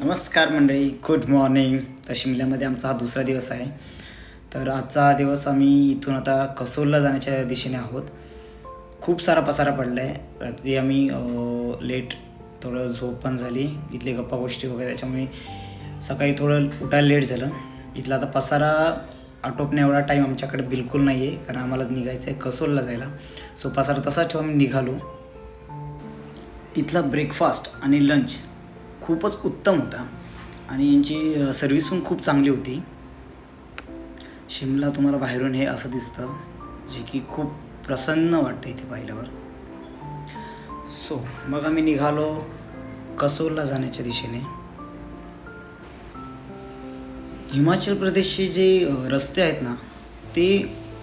नमस्कार मंडळी good morning तर शिमल्यामध्ये आमचा हा दुसरा दिवस आहे. तर आजचा हा दिवस आम्ही इथून आता कसोलला जाण्याच्या दिशेने आहोत. खूप सारा पसारा पडला आहे रात्री आम्ही लेट थोडं झोप पण झाली. इथले गप्पा गोष्टी वगैरे त्याच्यामुळे सकाळी थोडं उठायला लेट झालं. इथला आता पसारा आटोपण्या एवढा टाईम आमच्याकडे बिलकुल नाही आहे कारण आम्हाला निघायचं आहे कसोलला जायला. सो पसारा तसाच ठेवून आम्ही निघालो. इथला ब्रेकफास्ट आणि लंच खूपच उत्तम होता. आणि यांची सर्विस पण खूप चांगली होती. शिमला तुम्हाला बाहेरून हे असं दिसतं जे की खूप प्रसन्न वाटतं इथे पाहिल्यावर. सो मग आम्ही निघालो कसोलला जाण्याच्या दिशेने. हिमाचल प्रदेशचे जे रस्ते आहेत ना ते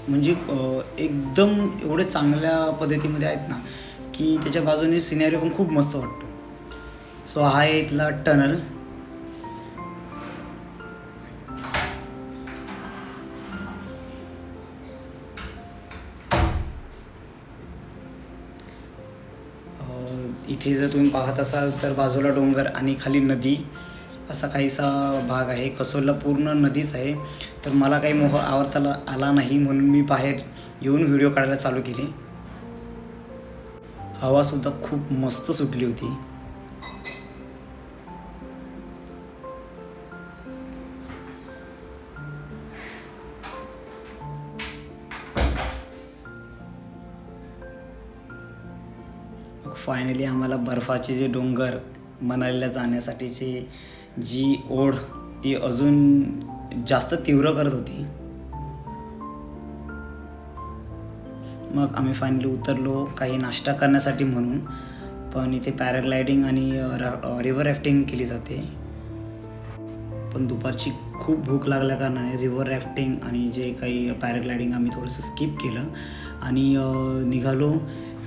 म्हणजे एकदम एवढे चांगल्या पद्धतीमध्ये आहेत ना की त्याच्या बाजूने सिनेरी पण खूप मस्त वाटतो. सो हा आहे इथला टनल. इथे जर तुम्ही पाहत असाल तर बाजूला डोंगर आणि खाली नदी असा काहीसा भाग आहे. कसोलला पूर्ण नदीच आहे. तर मला काही मोह आवडता आला नाही म्हणून मी बाहेर येऊन व्हिडिओ काढायला चालू केली. हवासुद्धा खूप मस्त सुटली होती. फायनली आम्हाला बर्फाचे जे डोंगर मनालीला जाण्यासाठीची जी ओढ ती अजून जास्त तीव्र करत होती. मग आम्ही फायनली उतरलो काही नाश्ता करण्यासाठी म्हणून. पण इथे पॅराग्लायडिंग आणि रिव्हर राफ्टिंग केली जाते. पण दुपारची खूप भूक लागल्या कारणाने रिव्हर राफ्टिंग आणि जे काही पॅराग्लायडिंग आम्ही थोडंसं स्किप केलं. आणि निघालो.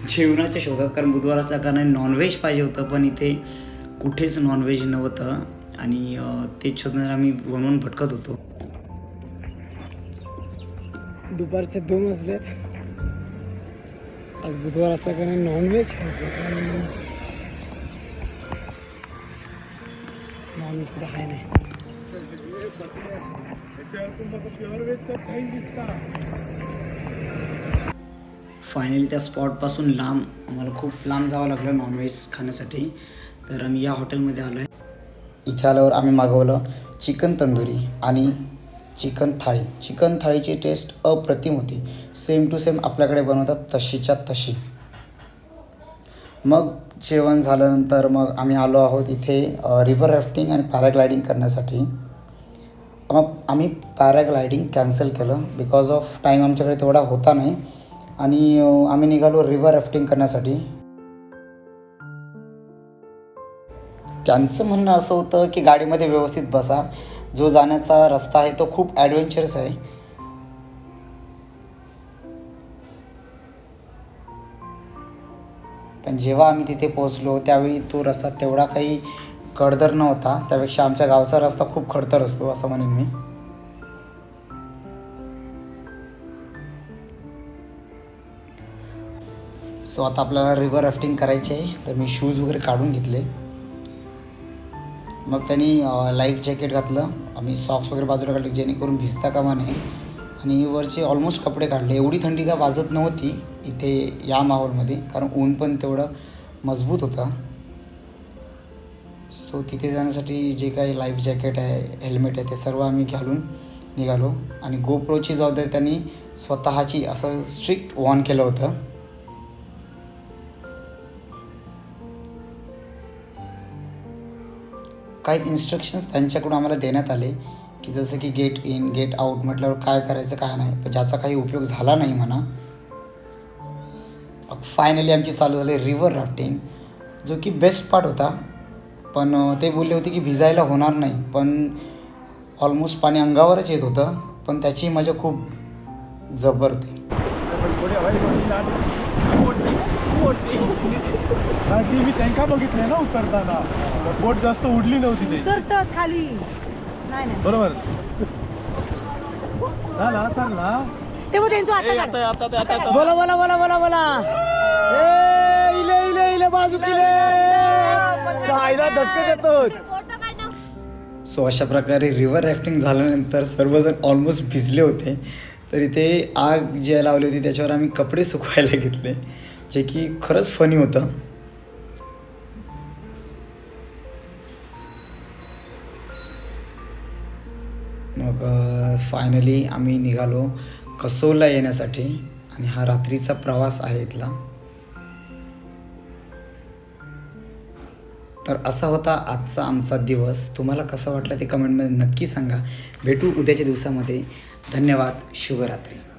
जेवणाच्या शोधात कारण बुधवार असल्या कारणाने नॉनव्हेज पाहिजे होतं पण इथे कुठेच नॉनव्हेज नव्हतं. आणि अं, तेच शोधण्यात आम्ही बनवून भटकत होतो. दुपारचे दोन वाजलेत. आज बुधवार असल्या कारण नॉनव्हेज खायचं पण नॉनव्हेज कुठं आहे नाही. फायनली त्या स्पॉटपासून लांब आम्हाला खूप लांब जावं लागलं नॉनव्हेज खाण्यासाठी. तर आम्ही या हॉटेलमध्ये आलो आहे इथे आल्यावर आम्ही मागवलं चिकन तंदुरी आणि चिकन थाळी. चिकन थाळीची टेस्ट अप्रतिम होती. सेम टू सेम आपल्याकडे बनवतात तशीच्या तशी. मग जेवण झाल्यानंतर मग आम्ही आलो आहोत इथे रिव्हर राफ्टिंग आणि पॅराग्लायडिंग करण्यासाठी. मग आम्ही पॅराग्लायडिंग कॅन्सल केलं. बिकॉज ऑफ टाईम आमच्याकडे तेवढा होता नाही. आणि आम्ही निघालो रिव्हर राफ्टिंग करण्यासाठी. त्यांचं म्हणणं असं होतं की गाडीमध्ये व्यवस्थित बसा. जो जाण्याचा रस्ता आहे तो खूप ॲडव्हेंचरस आहे. पण जेव्हा आम्ही तिथे पोहोचलो त्यावेळी तो रस्ता तेवढा काही खडतर नव्हता. त्यापेक्षा आमच्या गावचा रस्ता खूप खडतर असतो असं म्हणेन मी. सो आता आपल्याला रिव्हर राफ्टिंग करायची आहे तर मी शूज वगैरे काढून घेतले. मग त्यांनी लाईफ जॅकेट घातलं. आम्ही सॉक्स वगैरे बाजूला काढले जेणेकरून भिजता कामा नये. आणि वरचे ऑलमोस्ट कपडे काढले. एवढी थंडी का वाजत नव्हती इथे या माहोलमध्ये. कारण ऊन पण तेवढं मजबूत होता. सो तिथे जाण्यासाठी जे काही लाईफ जॅकेट आहे हेल्मेट आहे ते सर्व आम्ही घालून निघालो. आणि गोप्रोची जबाबदारी त्यांनी स्वतःची असं स्ट्रिक्ट वॉर्न केलं होतं. काही इन्स्ट्रक्शन्स त्यांच्याकडून आम्हाला देण्यात आले की जसं की गेट इन गेट आउट म्हटल्यावर काय करायचं काय नाही. पण ज्याचा काही उपयोग झाला नाही म्हणा. फायनली आमची चालू झाली रिव्हर राफ्टिंग जो की बेस्ट पार्ट होता. पण ते बोलले होते की भिजायला होणार नाही. पण ऑलमोस्ट पाणी अंगावरच येत होतं. पण त्याची मजा खूप जबर होती. ती मी त्यांका बघितलंय ना उतरताना. बोट जास्त उडली नव्हती ते उतरतात खाली. नाही नाही. बरोबर. झाला चालला ते मग त्यांचं आता आता आता बोला बोला बोला बोला बोला. ए, इले इले इले बाजू किले. चायला धक्के देतो फोटो काढ सो अशा प्रकारे रिव्हर रॅफ्टिंग झाल्यानंतर सर्वजण ऑलमोस्ट भिजले होते. तर इथे आग जी लावली होती त्याच्यावर आम्ही कपडे सुकवायला घेतले जे की खरंच फनी होतं. मग फायनली आम्ही निघालो कसोलला येण्यासाठी आणि हा रात्रीचा प्रवास आहे इथला. तर असा होता आजचा आमचा दिवस. तुम्हाला कसा वाटला ते कमेंटमध्ये नक्की सांगा. भेटू उद्याच्या दिवसामध्ये. धन्यवाद. शुभरात्री.